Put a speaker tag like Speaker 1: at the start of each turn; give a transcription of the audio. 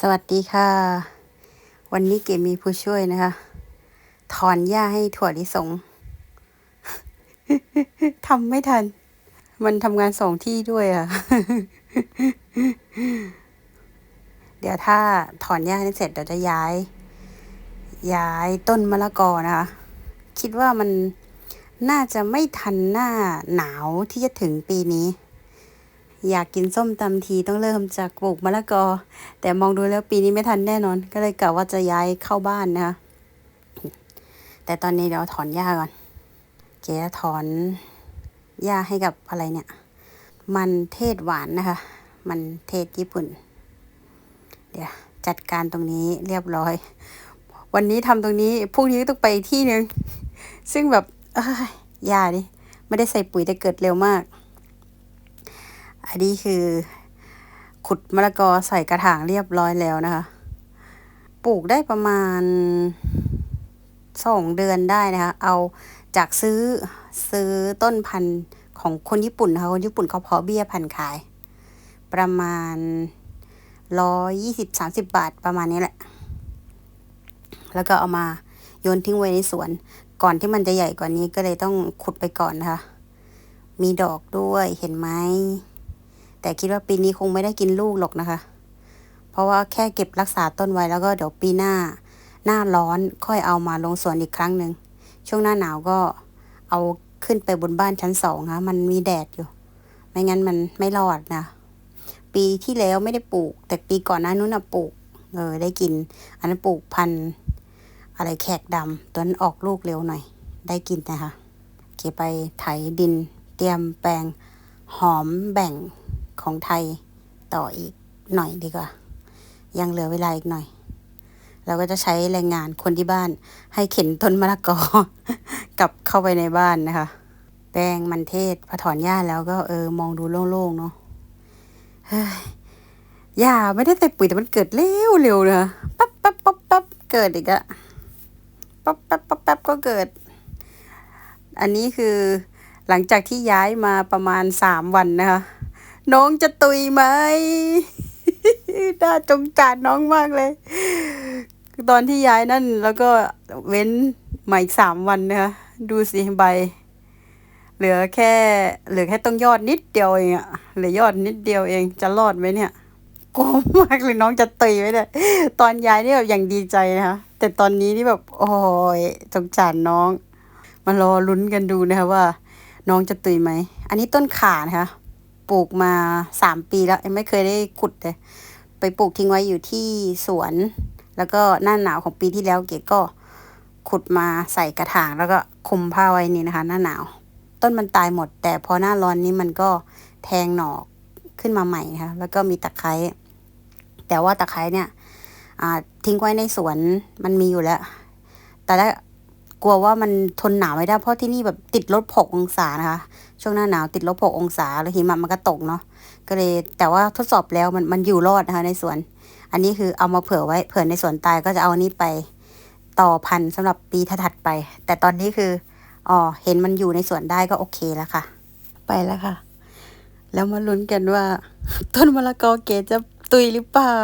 Speaker 1: สวัสดีค่ะ วันนี้เกมมีผู้ช่วยนะคะ ถอนหญ้าให้ถั่วลิสงทำไม่ทัน มันทำงานสองที่ด้วยอะ เดี๋ยวถ้าถอนหญ้าให้เสร็จเดี๋ยวจะย้าย ย้ายต้นมะละกอนะคะ คิดว่ามันน่าจะไม่ทันหน้าหนาวที่จะถึงปีนี้ อยากกินส้มตำทีต้องเริ่มจากปลูกมะละกอ แต่มองดูแล้วปีนี้ไม่ทันแน่นอน ก็เลยกะว่าจะย้ายเข้าบ้านนะคะ แต่ตอนนี้เดี๋ยวถอนหญ้าก่อน เก๋จะถอนหญ้าให้กับอะไรเนี่ย มันเทศหวานนะคะ มันเทศญี่ปุ่น เดี๋ยวจัดการตรงนี้เรียบร้อย วันนี้ทำตรงนี้พรุ่งนี้ต้องไปที่หนึ่งซึ่งแบบเอ้ยาดิไม่ได้ใส่ปุ๋ยแต่เกิดเร็วมาก อันนี้คือ ขุดมะละกอใส่กระถางเรียบร้อยแล้วนะคะ ปลูกได้ประมาณสองเดือนได้นะคะ เอาจากซื้อซื้อต้นพันธุ์ของคนญี่ปุ่นนะคะคนญี่ปุ่นเขาเพาะเบี้ยพันธุ์ขาย ประมาณร้อยยี่สิบสามสิบบาทประมาณนี้แหละ แล้วก็เอามาโยนทิ้งไว้ในสวน ก่อนที่มันจะใหญ่กว่านี้ก็เลยต้องขุดไปก่อนนะคะ มีดอกด้วยเห็นไหม แต่คิดว่าปีนี้คงไม่ได้กินลูกหรอกนะคะ เพราะว่าแค่เก็บรักษาต้นไว้แล้วก็เดี๋ยวปีหน้า หน้าร้อนค่อยเอามาลงสวนอีกครั้งหนึ่ง ช่วงหน้าหนาวก็เอาขึ้นไปบนบ้านชั้นสองค่ะมันมีแดดอยู่ ไม่งั้นมันไม่รอดนะ ปีที่แล้วไม่ได้ปลูก แต่ปีก่อนหน้านู้นนะปลูก เออ ได้กิน อันนั้นปลูกพันธุ์อะไรแขกดำตัวนั้นออกลูกเร็วหน่อย ได้กินนะคะ เก็บไปไถดิน เตรียมแปลงหอมแบ่ง ของไทยต่ออีกหน่อยดีกว่า ยังเหลือเวลาอีกหน่อย เราก็จะใช้แรงงานคนที่บ้าน ให้เข็นต้นมะละกอกลับเข้าไปในบ้านนะคะ แป้งมันเทศพอถอนหญ้าแล้วก็เออมองดูโล่งๆเนาะยหญ้าไม่ได้ใส่ปุ๋ยแต่มันเกิดเร็วเร็วๆนะคะปั๊บปั๊บปั๊บปั๊บเกิดอีกอะปั๊บปั๊บปั๊บปั๊บก็เกิด อันนี้คือหลังจากที่ย้ายมาประมาณสามวันนะคะ น้องจะตุยไหมน่าจงจานน้องมากเลย ตอนที่ย้ายนั่น แล้วก็เว้นมาอีกสามวันนะคะดูสิใบ เหลือแค่เหลือแค่ต้องยอดนิดเดียวเองอะเหลือยอดนิดเดียวเองจะรอดไหมเนี่ยกลัวมากเลยน้องจะตุยไหมเนี่ยตอนย้ายนี่แบบอย่างดีใจนะคะแต่ตอนนี้นี่แบบโอ้ยสงสารน้องมารอลุ้นกันดูนะคะว่า น้องจะตุยไหม อันนี้ต้นข่านะคะ ปลูกมาสามปีแล้วยังไม่เคยได้ขุดเลย ไปปลูกทิ้งไว้อยู่ที่สวน แล้วก็หน้าหนาวของปีที่แล้วเก๋ก็ขุดมาใส่กระถางแล้วก็คลุมผ้าไว้นี่นะคะ หน้าหนาว ต้นมันตายหมด แต่พอหน้าร้อนนี้มันก็แทงหน่อขึ้นมาใหม่นะคะแล้วก็มีตะไคร้แต่ว่าตะไคร้เนี่ยทิ้งไว้ในสวนมันมีอยู่แล้ว แต่ละ กลัวว่ามันทนหนาวไม่ได้เพราะที่นี่แบบติดลบหกองศานะคะ ช่วงหน้าหนาวติดลบหกองศาแล้วหิมะมันก็ตกเนาะก็เลยแต่ว่าทดสอบแล้วมันมันอยู่รอดนะคะในสวน อันนี้คือเอามาเผื่อไว้เผื่อในสวนตายก็จะเอาอันนี้ไปต่อพันธุ์สำหรับปีถัดไป แต่ตอนนี้คืออ๋อเห็นมันอยู่ในสวนได้ก็โอเคแล้วค่ะ ไปแล้วค่ะ แล้วมาลุ้นกันว่า ต้นมะละกอเกจะตุยหรือเปล่า